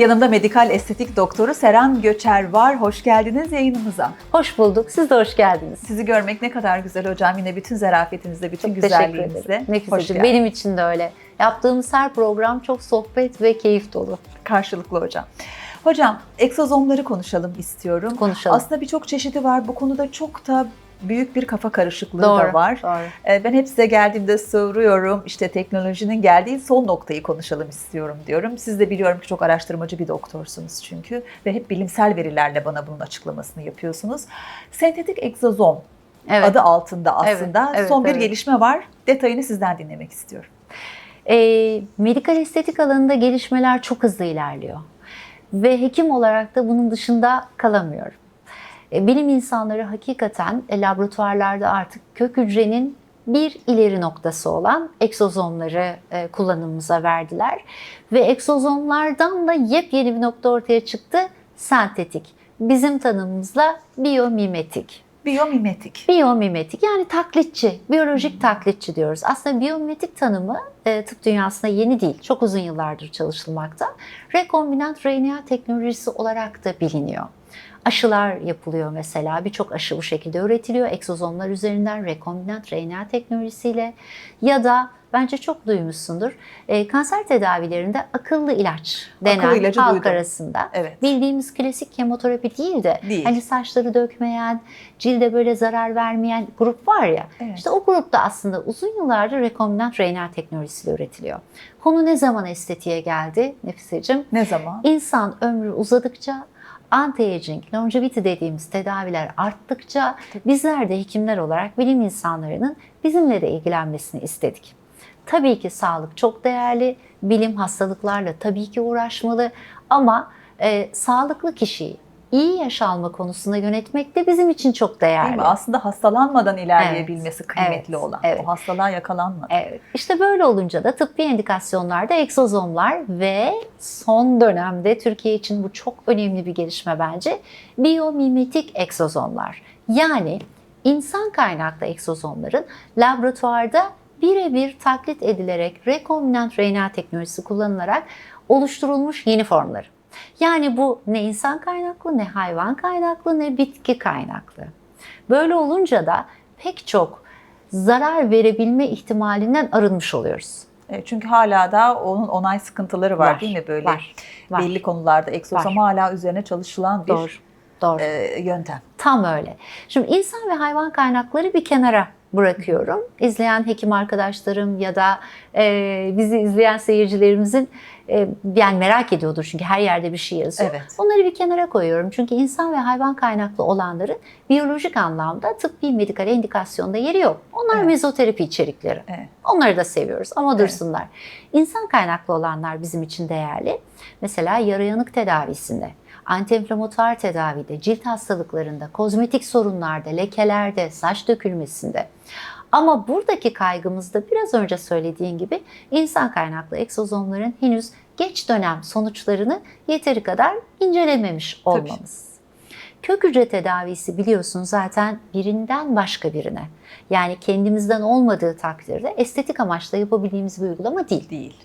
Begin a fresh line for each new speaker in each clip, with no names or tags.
Yanımda medikal estetik doktoru Seren Göçer var. Hoş geldiniz yayınımıza.
Hoş bulduk. Siz de hoş geldiniz.
Sizi görmek ne kadar güzel hocam. Yine bütün zarafetinizle, bütün
Çok
güzelliğinizle.
Nefiseciğim
geldiniz.
benim için de öyle. Yaptığımız her program çok sohbet ve keyif dolu.
Karşılıklı hocam. Hocam egzozomları konuşalım istiyorum.
Konuşalım.
Aslında birçok çeşidi var. Bu konuda çok da büyük bir kafa karışıklığı
Doğru.
da var.
Doğru.
Ee, Ben hep size geldiğimde soruyorum işte teknolojinin geldiği son noktayı konuşalım istiyorum diyorum. Siz de biliyorum ki çok araştırmacı bir doktorsunuz çünkü ve hep bilimsel verilerle bana bunun açıklamasını yapıyorsunuz. Sentetik egzozom
Evet.
adı altında
Evet,
aslında
evet,
son bir
evet.
gelişme var. Detayını sizden dinlemek istiyorum.
Ee, medikal estetik alanında gelişmeler çok hızlı ilerliyor. Ve hekim olarak da bunun dışında kalamıyorum. Ee, bilim insanları hakikaten e, laboratuvarlarda artık kök hücrenin bir ileri noktası olan egzozomları e, kullanımımıza verdiler. Ve egzozomlardan da yepyeni bir nokta ortaya çıktı. Sentetik. Bizim tanımımızla biyomimetik.
Biyomimetik.
Biyomimetik yani taklitçi, biyolojik taklitçi diyoruz. Aslında biyomimetik tanımı e, tıp dünyasında yeni değil. Çok uzun yıllardır çalışılmakta. Rekombinant RNA teknolojisi olarak da biliniyor. Aşılar yapılıyor mesela. Birçok aşı bu şekilde üretiliyor. Egzozomlar üzerinden rekombinant RNA teknolojisiyle ya da bence çok duymuşsundur. e, kanser tedavilerinde akıllı ilaç denen
Akıllı ilacı
halk
duydum.
arasında
Evet.
bildiğimiz klasik kemoterapi değil de
Değil.
hani saçları dökmeyen, cilde böyle zarar vermeyen grup var ya.
Evet.
İşte o grupta aslında uzun yıllardır rekombinant RNA teknolojisiyle üretiliyor. Konu ne zaman estetiğe geldi Nefiseciğim?
Ne zaman?
İnsan ömrü uzadıkça anti-aging, longevity dediğimiz tedaviler arttıkça bizler de hekimler olarak bilim insanlarının bizimle de ilgilenmesini istedik. Tabii ki sağlık çok değerli, bilim hastalıklarla tabii ki uğraşmalı ama e, sağlıklı kişiyi iyi yaş alma konusunda yönetmek de bizim için çok
Değil
değerli.
mi? Aslında hastalanmadan ilerleyebilmesi kıymetli
Evet,
olan.
evet.
O hastalığa yakalanmadan.
Evet. İşte böyle olunca da tıbbi indikasyonlarda egzozomlar ve son dönemde Türkiye için bu çok önemli bir gelişme bence. Biyomimetik egzozomlar. Yani insan kaynaklı egzozomların laboratuvarda birebir taklit edilerek rekombinant RNA teknolojisi kullanılarak oluşturulmuş yeni formları. Yani bu ne insan kaynaklı, ne hayvan kaynaklı, ne bitki kaynaklı. Böyle olunca da pek çok zarar verebilme ihtimalinden arınmış oluyoruz.
E, Çünkü hala da onun onay sıkıntıları var,
Var,
değil mi böyle
Var. var.
belli konularda egzozom hala üzerine çalışılan bir
Doğru. Doğru.
e, yöntem.
Tam öyle. Şimdi insan ve hayvan kaynakları bir kenara bırakıyorum. İzleyen hekim arkadaşlarım ya da e, bizi izleyen seyircilerimizin yani merak ediyordur çünkü her yerde bir şey yazıyor.
Evet.
Onları bir kenara koyuyorum. Çünkü insan ve hayvan kaynaklı olanların biyolojik anlamda tıbbi medikal indikasyonda yeri yok. Onlar
Evet.
mezoterapi içerikleri.
Evet.
Onları da seviyoruz ama
Evet.
dursunlar. İnsan kaynaklı olanlar bizim için değerli. Mesela yara yanık tedavisinde, antiinflamatuar tedavide, cilt hastalıklarında, kozmetik sorunlarda, lekelerde, saç dökülmesinde. Ama buradaki kaygımız da biraz önce söylediğin gibi insan kaynaklı egzozomların henüz geç dönem sonuçlarını yeteri kadar incelememiş
Tabii.
olmamız. Kök hücre tedavisi biliyorsun zaten birinden başka birine. Yani kendimizden olmadığı takdirde estetik amaçla yapabildiğimiz bir uygulama değil.
Değil.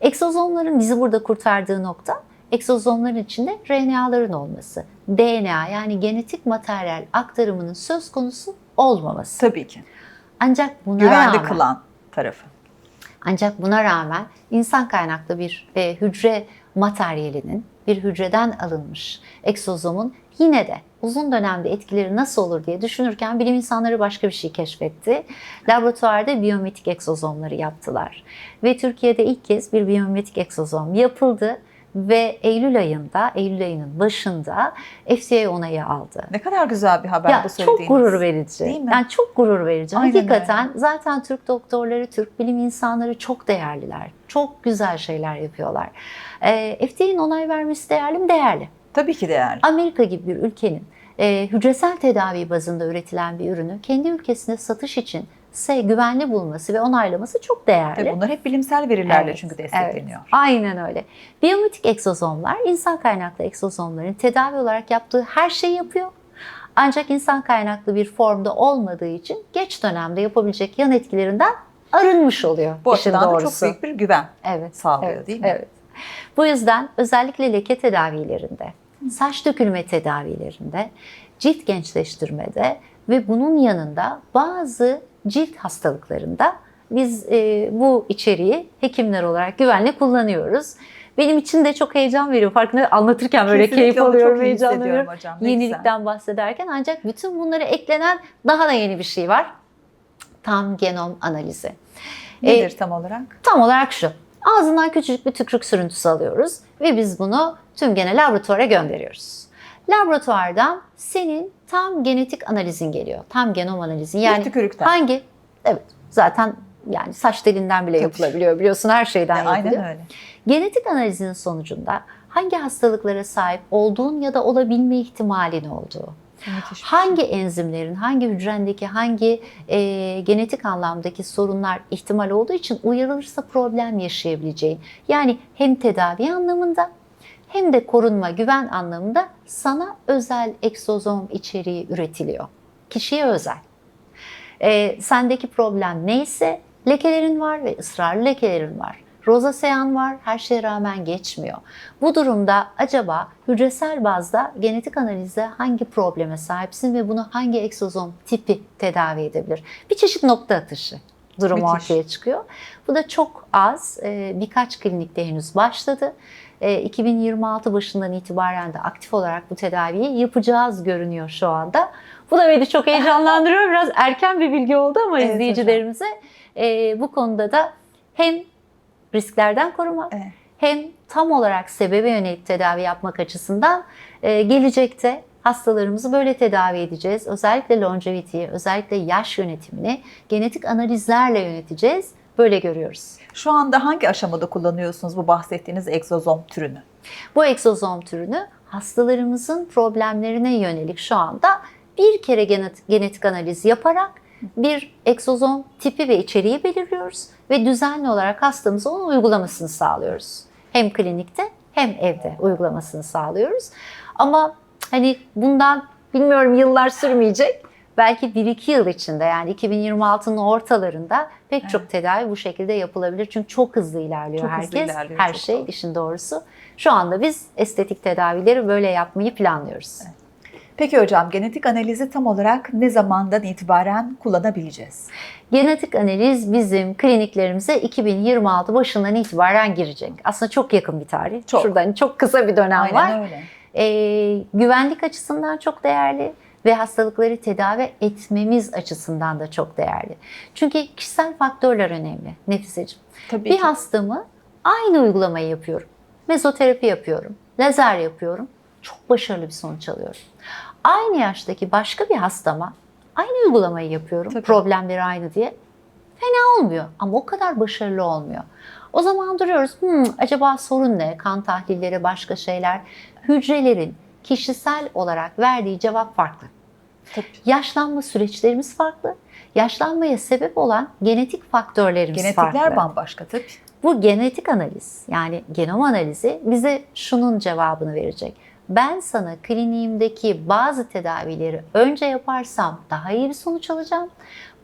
Egzozomların bizi burada kurtardığı nokta egzozomların içinde RNA'ların olması. DNA yani genetik materyal aktarımının söz konusu olmaması.
Tabii ki.
Ancak buna
Güvenli
rağmen
kılan tarafı.
ancak buna rağmen insan kaynaklı bir e, hücre materyalinin bir hücreden alınmış egzozomun yine de uzun dönemde etkileri nasıl olur diye düşünürken bilim insanları başka bir şey keşfetti. Laboratuvarda biyometrik egzozomları yaptılar. Ve Türkiye'de ilk kez bir biyometrik egzozom yapıldı ve Eylül ayında, Eylül ayının başında FDA onayı aldı.
Ne kadar güzel bir haber
Ya
bu
çok
söylediğiniz.
gurur verici.
Değil mi?
Yani çok gurur verici.
Aynen
Hakikaten zaten Türk doktorları, Türk bilim insanları çok değerliler. Çok güzel şeyler yapıyorlar. Ee, FDA'nin onay vermesi değerli mi? Değerli.
Tabii ki değerli.
Amerika gibi bir ülkenin e, hücresel tedavi bazında üretilen bir ürünü kendi ülkesinde satış için se güvenli bulması ve onaylaması çok değerli.
Tabii bunlar hep bilimsel verilerle
Evet,
çünkü
evet.
destekleniyor.
Aynen öyle. Biyometik egzozomlar insan kaynaklı egzozomların tedavi olarak yaptığı her şeyi yapıyor. Ancak insan kaynaklı bir formda olmadığı için geç dönemde yapabilecek yan etkilerinden arınmış oluyor
Bu açıdan da
doğrusu.
çok büyük bir güven
evet,
sağlıyor
evet,
değil mi?
Evet. Bu yüzden özellikle leke tedavilerinde, saç dökülme tedavilerinde, cilt gençleştirmede ve bunun yanında bazı cilt hastalıklarında biz e, bu içeriği hekimler olarak güvenle kullanıyoruz. Benim için de çok heyecan veriyor. Farkında anlatırken böyle
Kesinlikle
keyif alıyorum, heyecanlanıyorum.
hocam.
Yenilikten bahsederken ancak bütün bunlara eklenen daha da yeni bir şey var. Tam genom analizi.
Nedir
E,
tam olarak?
Tam olarak şu. Ağzından küçücük bir tükürük sürüntüsü alıyoruz ve biz bunu tüm gene laboratuvara gönderiyoruz. Laboratuvardan senin tam genetik analizin geliyor. Tam genom analizin. Yani
tükürükten.
hangi? Evet. Zaten yani saç telinden bile
Tabii.
yapılabiliyor biliyorsun her şeyden
E,
yapılıyor.
Aynen öyle.
Genetik analizinin sonucunda hangi hastalıklara sahip olduğun ya da olabilme ihtimalin olduğu,
Müthiş şey.
hangi enzimlerin, hangi hücrendeki, hangi e, genetik anlamdaki sorunlar ihtimal olduğu için uyarılırsa problem yaşayabileceğin. Yani hem tedavi anlamında hem de korunma, güven anlamında sana özel egzozom içeriği üretiliyor. Kişiye özel. E, sendeki problem neyse lekelerin var ve ısrarlı lekelerin var. Rozaseyan var, her şeye rağmen geçmiyor. Bu durumda acaba hücresel bazda genetik analizde hangi probleme sahipsin ve bunu hangi egzozom tipi tedavi edebilir? Bir çeşit nokta atışı durum
Müthiş.
ortaya çıkıyor. Bu da çok az, e, birkaç klinikte henüz başladı. E, 2026 başından itibaren de aktif olarak bu tedaviyi yapacağız görünüyor şu anda. Bu da beni çok heyecanlandırıyor. Biraz erken bir bilgi oldu ama
Evet
izleyicilerimize e, bu konuda da hem risklerden korumak
Evet.
hem tam olarak sebebe yönelik tedavi yapmak açısından e, gelecekte hastalarımızı böyle tedavi edeceğiz. Özellikle longevity'yi, özellikle yaş yönetimini genetik analizlerle yöneteceğiz. Böyle görüyoruz.
Şu anda hangi aşamada kullanıyorsunuz bu bahsettiğiniz egzozom türünü?
Bu egzozom türünü hastalarımızın problemlerine yönelik şu anda bir kere genet- genetik analiz yaparak bir egzozom tipi ve içeriği belirliyoruz ve düzenli olarak hastamıza onun uygulamasını sağlıyoruz. Hem klinikte hem evde uygulamasını sağlıyoruz. Ama hani bundan bilmiyorum yıllar sürmeyecek. Belki 1-2 yıl içinde yani 2026'nın ortalarında pek çok tedavi bu şekilde yapılabilir. Çünkü çok hızlı ilerliyor
Çok hızlı
herkes.
ilerliyor,
her şey
doğru.
işin doğrusu. Şu anda biz estetik tedavileri böyle yapmayı planlıyoruz.
Peki hocam genetik analizi tam olarak ne zamandan itibaren kullanabileceğiz?
Genetik analiz bizim kliniklerimize 2026 başından itibaren girecek. Aslında çok yakın bir tarih.
Çok.
Şurada hani çok kısa bir dönem var.
Aynen öyle.
Ee, güvenlik açısından çok değerli ve hastalıkları tedavi etmemiz açısından da çok değerli. Çünkü kişisel faktörler önemli Nefiseciğim.
Tabii
Bir
ki.
hastamı aynı uygulamayı yapıyorum. Mezoterapi yapıyorum, lazer yapıyorum. Çok başarılı bir sonuç alıyorum. Aynı yaştaki başka bir hastama aynı uygulamayı yapıyorum.
Tabii.
Problemleri aynı diye. Fena olmuyor ama o kadar başarılı olmuyor. O zaman duruyoruz. "Hmm, acaba sorun ne? Kan tahlilleri, başka şeyler. Hücrelerin kişisel olarak verdiği cevap farklı.
Tabii.
Yaşlanma süreçlerimiz farklı. Yaşlanmaya sebep olan genetik faktörlerimiz
Genetikler
farklı.
bambaşka tabii.
Bu genetik analiz yani genom analizi bize şunun cevabını verecek. Ben sana kliniğimdeki bazı tedavileri önce yaparsam daha iyi bir sonuç alacağım.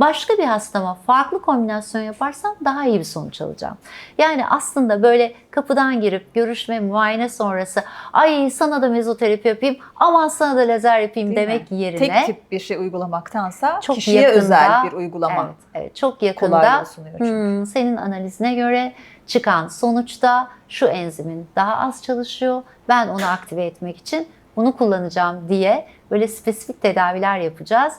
Başka bir hastama farklı kombinasyon yaparsam daha iyi bir sonuç alacağım. Yani aslında böyle kapıdan girip görüşme, muayene sonrası ay sana da mezoterapi yapayım, aman sana da lazer yapayım
Değil mi?
demek yerine
Tek tip bir şey uygulamaktansa
Çok
kişiye
yakında-
özel bir uygulama
Evet, evet çok yakında
kolaylığı sunuyor çünkü.
hmm, senin analizine göre çıkan sonuçta şu enzimin daha az çalışıyor. Ben onu aktive etmek için bunu kullanacağım diye böyle spesifik tedaviler yapacağız.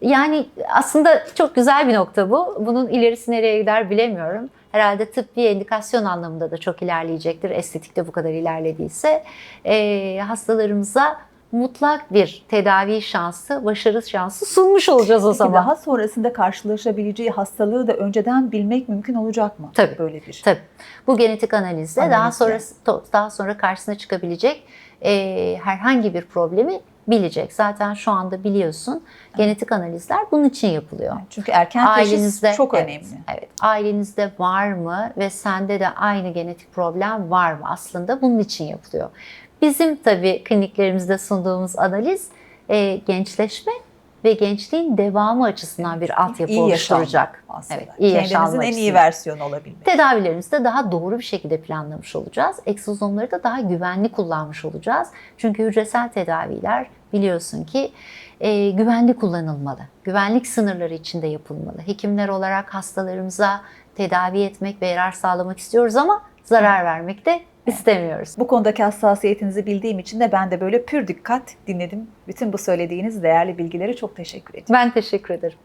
Yani aslında çok güzel bir nokta bu. Bunun ilerisi nereye gider bilemiyorum. Herhalde tıbbi endikasyon anlamında da çok ilerleyecektir. Estetikte bu kadar ilerlediyse. Ee, hastalarımıza mutlak bir tedavi şansı, başarı şansı sunmuş olacağız o
Peki
zaman.
daha sonrasında karşılaşabileceği hastalığı da önceden bilmek mümkün olacak mı?
Tabii.
Böyle bir.
Tabii. Bu genetik analizde daha
Analizle.
sonra daha sonra karşısına çıkabilecek e, herhangi bir problemi bilecek. Zaten şu anda biliyorsun genetik analizler bunun için yapılıyor.
Çünkü erken
Ailenizde
teşhis çok
evet,
önemli.
Evet. Ailenizde var mı ve sende de aynı genetik problem var mı? Aslında bunun için yapılıyor. Bizim tabii kliniklerimizde sunduğumuz analiz e, gençleşme ve gençliğin devamı açısından bir altyapı
İyi
oluşturacak.
aslında.
Evet, iyi
Kendinizin
yaşanma
en iyi versiyonu olabilmek.
Tedavilerimizi de daha doğru bir şekilde planlamış olacağız. Egzozomları da daha güvenli kullanmış olacağız. Çünkü hücresel tedaviler biliyorsun ki e, güvenli kullanılmalı. Güvenlik sınırları içinde yapılmalı. Hekimler olarak hastalarımıza tedavi etmek ve yarar sağlamak istiyoruz ama zarar vermek de istemiyoruz.
Bu konudaki hassasiyetinizi bildiğim için de ben de böyle pür dikkat dinledim. Bütün bu söylediğiniz değerli bilgileri çok teşekkür ederim.
Ben teşekkür ederim.